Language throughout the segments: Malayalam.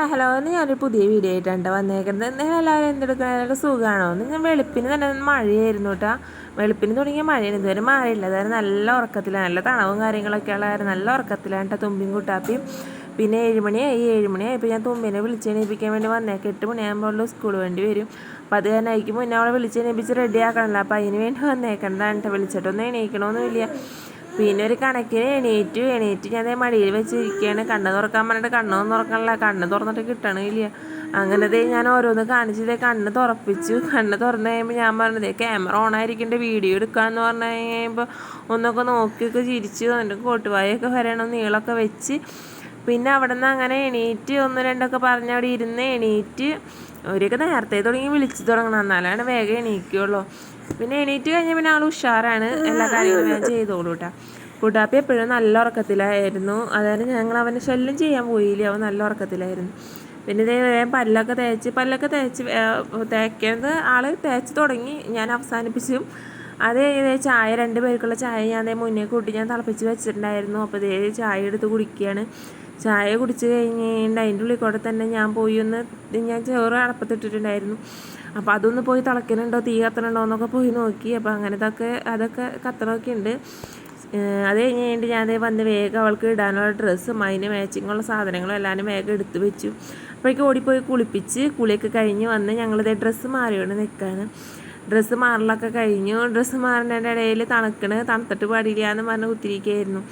ഹലോ എന്ന് ഞാനൊരു പുതിയ വീഡിയോ ആയിട്ടാണ് വന്നേക്കുന്നത്. നിങ്ങൾ എല്ലാവരും എന്തെടുക്കാൻ സുഖമാണോ എന്ന് ഞാൻ വെളുപ്പിന് തന്നെ മഴയായിരുന്നു കേട്ടോ വെളുപ്പിന് തുടങ്ങിയ മഴയാണ്. ഇതുവരെ മഴയില്ല. അതായത് നല്ല ഉറക്കത്തിലാണ്. നല്ല തണവും കാര്യങ്ങളൊക്കെ ഉള്ളതായിരുന്നു. നല്ല ഉറക്കത്തിലാണ് കേട്ടോ തുമ്പിയും കുട്ടാപ്പിയും. പിന്നെ ഏഴുമണിയായി ഏഴുമണിയായപ്പോൾ ഞാൻ തുമ്പിനെ വിളിച്ചെണീപ്പിക്കാൻ വേണ്ടി വന്നേക്ക്. എട്ട് മണിയാകുമ്പോൾ സ്കൂൾ വേണ്ടി വരും. അപ്പോൾ അത് തന്നെ അയക്കുമ്പോൾ മുന്നേ അവളെ വിളിച്ചെണീപ്പിച്ച് റെഡി ആക്കണമല്ലോ അപ്പോൾ അതിന് വേണ്ടി വന്നേക്കണ്ടാണ് കേട്ടോ വിളിച്ചിട്ടൊന്നും എണീക്കണമെന്നില്ല പിന്നെ ഒരു കണക്കിന് എണീറ്റു എണീറ്റ് ഞാൻ മടിയിൽ വെച്ചിരിക്കുകയാണ് കണ്ണ് തുറക്കാൻ പറഞ്ഞിട്ട് കണ്ണൊന്നും തുറക്കണില്ല കണ്ണ് തുറന്നിട്ട് കിട്ടണില്ല അങ്ങനത്തെ ഞാൻ ഓരോന്ന് കാണിച്ചതേ കണ്ണ് തുറപ്പിച്ചു. കണ്ണ് തുറന്നു കഴിയുമ്പോൾ ഞാൻ പറഞ്ഞത് ക്യാമറ ഓൺ ആയിരിക്കേണ്ട വീഡിയോ എടുക്കാമെന്ന് പറഞ്ഞു കഴിയുമ്പോൾ ഒന്നൊക്കെ നോക്കിയൊക്കെ ചിരിച്ചു. എന്നിട്ട് കോട്ടുവായൊക്കെ വരണം നീളമൊക്കെ വെച്ച്. പിന്നെ അവിടെ നിന്ന് അങ്ങനെ എണീറ്റ് ഒന്ന് രണ്ടൊക്കെ പറഞ്ഞ് അവിടെ ഇരുന്ന് എണീറ്റ് അവരൊക്കെ നേരത്തെ തുടങ്ങി വിളിച്ചു തുടങ്ങണം. എന്നാലാണ് വേഗം എണീക്കുള്ളൂ. പിന്നെ എണീറ്റ് കഴിഞ്ഞാൽ പിന്നെ ആൾ ഉഷാറാണ്. എല്ലാ കാര്യങ്ങളും ഞാൻ ചെയ്തോളൂ കേട്ടോ കുട്ടാപ്പി എപ്പോഴും നല്ല ഉറക്കത്തിലായിരുന്നു. അതായത് ഞങ്ങൾ അവനെ ശല്യം ചെയ്യാൻ പോയില്ല? അവൻ നല്ല ഉറക്കത്തിലായിരുന്നു. പിന്നെ ഇതേ പല്ലൊക്കെ തേച്ച് പല്ലൊക്കെ തേച്ച് തേക്കേണ്ടത് ആൾ തേച്ച് തുടങ്ങി. ഞാൻ അവസാനിപ്പിച്ചു അത് ചായ രണ്ട് പേർക്കുള്ള ചായ ഞാൻ അതേ മുന്നേ കൂട്ടി ഞാൻ തിളപ്പിച്ച് വെച്ചിട്ടുണ്ടായിരുന്നു. അപ്പോൾ ഇതേ ചായ എടുത്ത് കുടിക്കുകയാണ്. ചായ കുടിച്ച് കഴിഞ്ഞിട്ട് അതിന്റെ ഉള്ളിൽ കൂടെ തന്നെ ഞാൻ പോയി ഒന്ന് ഞാൻ ചോറ് അടപ്പത്തിട്ടിട്ടുണ്ടായിരുന്നു. അപ്പോൾ അതൊന്ന് പോയി തിളയ്ക്കുന്നുണ്ടോ തീ കത്തണുണ്ടോ എന്നൊക്കെ പോയി നോക്കി. അപ്പോൾ അങ്ങനത്തൊക്കെ അതൊക്കെ കത്തണമൊക്കെ ഉണ്ട്. അത് കഴിഞ്ഞ് കഴിഞ്ഞിട്ട് ഞാൻ വന്ന് വേഗം അവൾക്ക് ഇടാനുള്ള ഡ്രസ്സും അതിന് മാച്ചിങ്ങുള്ള സാധനങ്ങളും എല്ലാവരും വേഗം എടുത്ത് വെച്ചു. അപ്പോഴേക്കും ഓടിപ്പോയി കുളിപ്പിച്ച് കുളിയൊക്കെ കഴിഞ്ഞ് വന്ന് ഞങ്ങളിതേ ഡ്രസ്സ് മാറിയോണ്ട് നിൽക്കുകയാണ് ഡ്രസ്സ് മാറലൊക്കെ കഴിഞ്ഞു. ഡ്രസ്സ് മാറുന്നതിന്റെ ഇടയിൽ തണുക്കണ് തണുത്തിട്ട് പാടില്ല എന്ന് പറഞ്ഞ് കുത്തിരിക്കുകയായിരുന്നു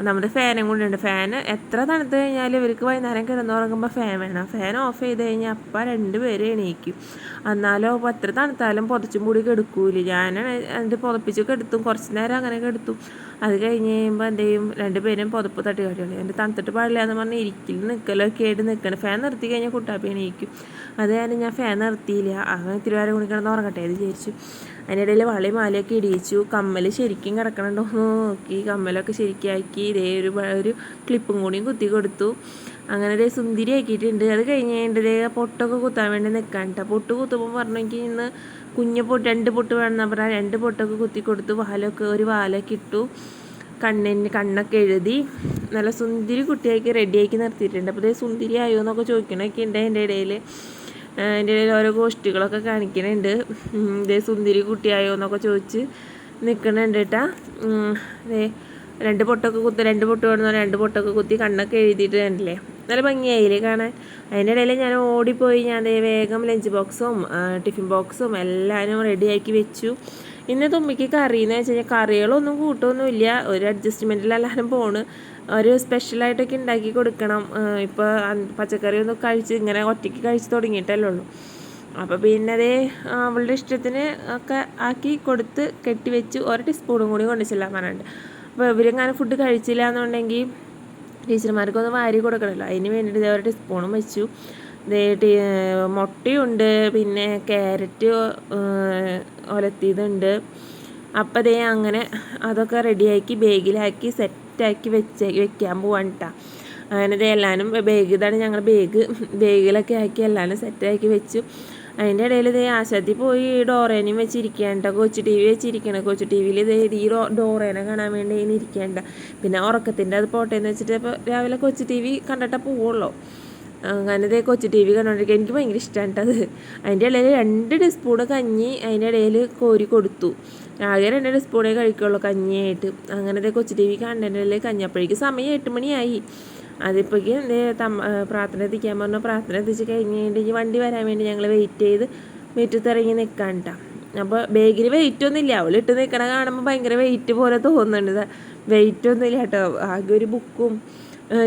നമ്മുടെ ഫാനും കൂടി ഉണ്ട്. ഫാൻ എത്ര തണുത്ത് കഴിഞ്ഞാലും ഇവർക്ക് വൈകുന്നേരം കിടന്നുറങ്ങുമ്പോൾ ഫാൻ വേണം. ഫാൻ ഓഫ് ചെയ്ത് കഴിഞ്ഞാൽ അപ്പം രണ്ട് പേര് എണീക്കും. എന്നാലോ അപ്പോൾ എത്ര തണുത്താലും പുതച്ചും കൂടി കെടുക്കൂല. ഞാനാണ് എന്റെ പുതപ്പിച്ച് കെടുത്തും കുറച്ച് നേരം അങ്ങനെ കെടുത്തും. അത് കഴിഞ്ഞ് കഴിയുമ്പോൾ എന്ത് ചെയ്യും? രണ്ടുപേരും പുതപ്പ് തട്ടി കാട്ടിയുള്ളൂ എന്റെ തണുത്തിട്ട് പാടില്ല എന്ന് പറഞ്ഞ് ഇരിക്കലും നിൽക്കലൊക്കെ ആയിട്ട് നിൽക്കണം ഫാൻ നിർത്തി കഴിഞ്ഞാൽ കുട്ടാപ്പി എണീക്കും. അത് കാരണം ഞാൻ ഫാൻ നിർത്തിയില്ല. അങ്ങനെ തിരുവാരം കൂടി കിടന്ന് ഉറങ്ങട്ടെ എന്ന് വിചാരിച്ചു. അതിനിടയിൽ വളി മാലയൊക്കെ ഇടിയിച്ചു. കമ്മൽ ശരിക്കും കിടക്കണുണ്ടോ നോക്കി. കമ്മലൊക്കെ ശരിക്കാക്കി ഇതേ ഒരു ഒരു ക്ലിപ്പും കൂടിയും കുത്തി കൊടുത്തു. അങ്ങനെ ഒരു സുന്ദരി ആക്കിയിട്ടുണ്ട്. അത് കഴിഞ്ഞ് കഴിഞ്ഞിട്ട് പൊട്ടൊക്കെ കുത്താൻ വേണ്ടി നിൽക്കാൻ കേട്ടോ പൊട്ട് കുത്തുമ്പോൾ പറഞ്ഞു എനിക്ക് ഇന്ന് കുഞ്ഞു പൊട്ട് രണ്ട് പൊട്ട് വേണമെന്ന് പറഞ്ഞാൽ രണ്ട് പൊട്ടൊക്കെ കുത്തി കൊടുത്തു. വാലൊക്കെ ഒരു വാലൊക്കെ ഇട്ടു. കണ്ണിന് കണ്ണൊക്കെ എഴുതി. നല്ല സുന്ദരി കുട്ടിയാക്കി റെഡിയാക്കി നിർത്തിയിട്ടുണ്ട്. അപ്പോൾ സുന്ദരി ആയോ എന്നൊക്കെ ചോദിക്കണമൊക്കെ ഉണ്ട് എന്റെ ഇടയിൽ. അതിന്റെ ഇടയിൽ ഓരോ ഗോഷ്ടികളൊക്കെ കാണിക്കുന്നുണ്ട് ഇതേ സുന്ദരി കുട്ടിയായോ എന്നൊക്കെ ചോദിച്ച് നിൽക്കുന്നുണ്ട് കേട്ടാ. രണ്ട് പൊട്ടൊക്കെ കുത്തി രണ്ട് പൊട്ട് വേണമെന്ന് രണ്ട് പൊട്ടൊക്കെ കുത്തി കണ്ണൊക്കെ എഴുതിയിട്ട് കണ്ടില്ലേ? നല്ല ഭംഗിയായില്ലേ കാണാൻ. അതിന്റെ ഇടയിൽ ഞാൻ ഓടിപ്പോയി ഞാൻ വേഗം ലഞ്ച് ബോക്സും ടിഫിൻ ബോക്സും എല്ലാവരും റെഡിയാക്കി വെച്ചു. ഇന്ന് ഉമ്മയ്ക്ക് കറി എന്ന് വെച്ച് കഴിഞ്ഞാൽ കറികളൊന്നും കൂട്ടൊന്നുമില്ല. ഒരു അഡ്ജസ്റ്റ്മെന്റിലെല്ലാവരും പോണ്. ഒരു സ്പെഷ്യലായിട്ടൊക്കെ ഉണ്ടാക്കി കൊടുക്കണം. ഇപ്പോൾ പച്ചക്കറി ഒന്നും കഴിച്ച് ഇങ്ങനെ ഒറ്റയ്ക്ക് കഴിച്ച് തുടങ്ങിയിട്ടല്ലേ ഉള്ളൂ. അപ്പോൾ പിന്നെ അതേ അവളുടെ ഇഷ്ടത്തിന് ഒക്കെ ആക്കി കൊടുത്ത് കെട്ടിവെച്ച് ഒരു ടീസ്പൂണും കൂടി കൊണ്ടു ചെല്ലാൻ പറഞ്ഞിട്ടുണ്ട്. അപ്പോൾ ഇവരെങ്ങനെ ഫുഡ് കഴിച്ചില്ല എന്നുണ്ടെങ്കിൽ ടീച്ചർമാർക്കൊന്ന് വാരി കൊടുക്കണമല്ലോ അതിന് വേണ്ടിയിട്ട് ഒരു ടീസ്പൂണും വെച്ചു. മുട്ടയുണ്ട് പിന്നെ ക്യാരറ്റ് ഒലത്തിയതുണ്ട്. അപ്പം ദേ അങ്ങനെ അതൊക്കെ റെഡിയാക്കി ബാഗിലാക്കി സെറ്റാക്കി വെച്ച് വെക്കാൻ പോവാണ് കേട്ടോ അങ്ങനെ ദേ എല്ലാവരും ബാഗ് ഇതാണ് ഞങ്ങൾ ബാഗ് ബാഗിലൊക്കെ ആക്കി എല്ലാവരും സെറ്റാക്കി വെച്ചു. അതിന്റെ ഇടയിൽ ഇതേ ആശാദി പോയി ഡോറേനയും വെച്ചിരിക്കേണ്ട കൊച്ചു ടി വി വെച്ചിരിക്കണം. കൊച്ചു ടി വിയിൽ ഇതേ ഈ ഡോറേനെ കാണാൻ വേണ്ടി ഇനി ഇരിക്കേണ്ട പിന്നെ ഉറക്കത്തിന്റെ അത് പോട്ടേന്ന് വെച്ചിട്ട് ഇപ്പോൾ രാവിലെ കൊച്ചു ടി വി കണ്ടിട്ടേ പോവുള്ളൂ. അങ്ങനെ വെച്ച് ടി വി കണ്ടുകൊണ്ടിരിക്കുക എനിക്ക് ഭയങ്കര ഇഷ്ടമാണ് അത്. അതിന്റെ ഇടയിൽ രണ്ട് ടീസ്പൂണ് കഞ്ഞി അതിന്റെ ഇടയിൽ കോരി കൊടുത്തു. ആകെ രണ്ട് ടീസ്പൂണേ കഴിക്കുള്ളൂ കഞ്ഞിയായിട്ട്. അങ്ങനെ ഇതേ കൊച്ചു ടി വി കണ്ടതിന്റെ ഇടയിൽ അപ്പോഴേക്കും സമയം എട്ട് മണിയായി. അതിപ്പോഴേക്ക് എന്തേ തമ്മ പ്രാർത്ഥന എത്തിക്കാൻ പറഞ്ഞു. പ്രാർത്ഥന എത്തിച്ച് കഴിഞ്ഞ് വണ്ടി വരാൻ വേണ്ടി ഞങ്ങൾ വെയിറ്റ് ചെയ്ത് മുറ്റത്തിറങ്ങി നിൽക്കാൻ കേട്ടോ അപ്പോൾ ബാഗിൽ വെയിറ്റ് ഒന്നുമില്ല അവൾ ഇട്ട് നിൽക്കണ കാണുമ്പോൾ ഭയങ്കര വെയിറ്റ് പോലെ തോന്നുന്നുണ്ട്. വെയിറ്റ് ഒന്നുമില്ല കേട്ടോ ആകെ ഒരു ബുക്കും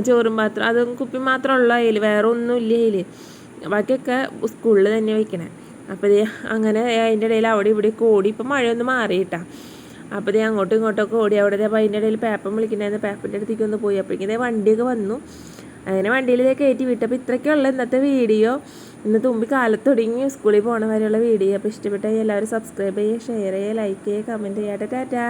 ചോറും പാത്രം. അതും കുപ്പി മാത്രം ഉള്ളൂ അതിൽ വേറെ ഒന്നും ഇല്ല അതിൽ ബാക്കിയൊക്കെ സ്കൂളിൽ തന്നെ വയ്ക്കണേ അപ്പോൾ അങ്ങനെ അതിന്റെ ഇടയിൽ അവിടെ ഇവിടെ ഓടി ഇപ്പം മഴയൊന്ന് മാറിയിട്ടാ. അപ്പോൾ ഇതേ അങ്ങോട്ടും ഇങ്ങോട്ടൊക്കെ ഓടി അവിടെ അപ്പോൾ അതിന്റെ ഇടയിൽ പേപ്പർ വിളിക്കണ്ടായിരുന്നു പേപ്പറിന്റെ അടുത്തേക്ക് ഒന്ന് പോയി. അപ്പോഴേക്കും വണ്ടിയൊക്കെ വന്നു. അങ്ങനെ വണ്ടിയിൽ ഇതേ കയറ്റി വിട്ടു. അപ്പോൾ ഇത്രയ്ക്കുള്ള ഇന്നത്തെ വീഡിയോ ഇന്ന് തുമ്പി കാലത്ത് തുടങ്ങി സ്കൂളിൽ പോകണ വരെയുള്ള വീഡിയോ. അപ്പോൾ ഇഷ്ടപ്പെട്ടാൽ എല്ലാവരും സബ്സ്ക്രൈബ് ചെയ്യുക ഷെയർ ചെയ്യുക ലൈക്ക് ചെയ്യുക കമന്റ് ചെയ്യാട്ടെ ടാറ്റാ.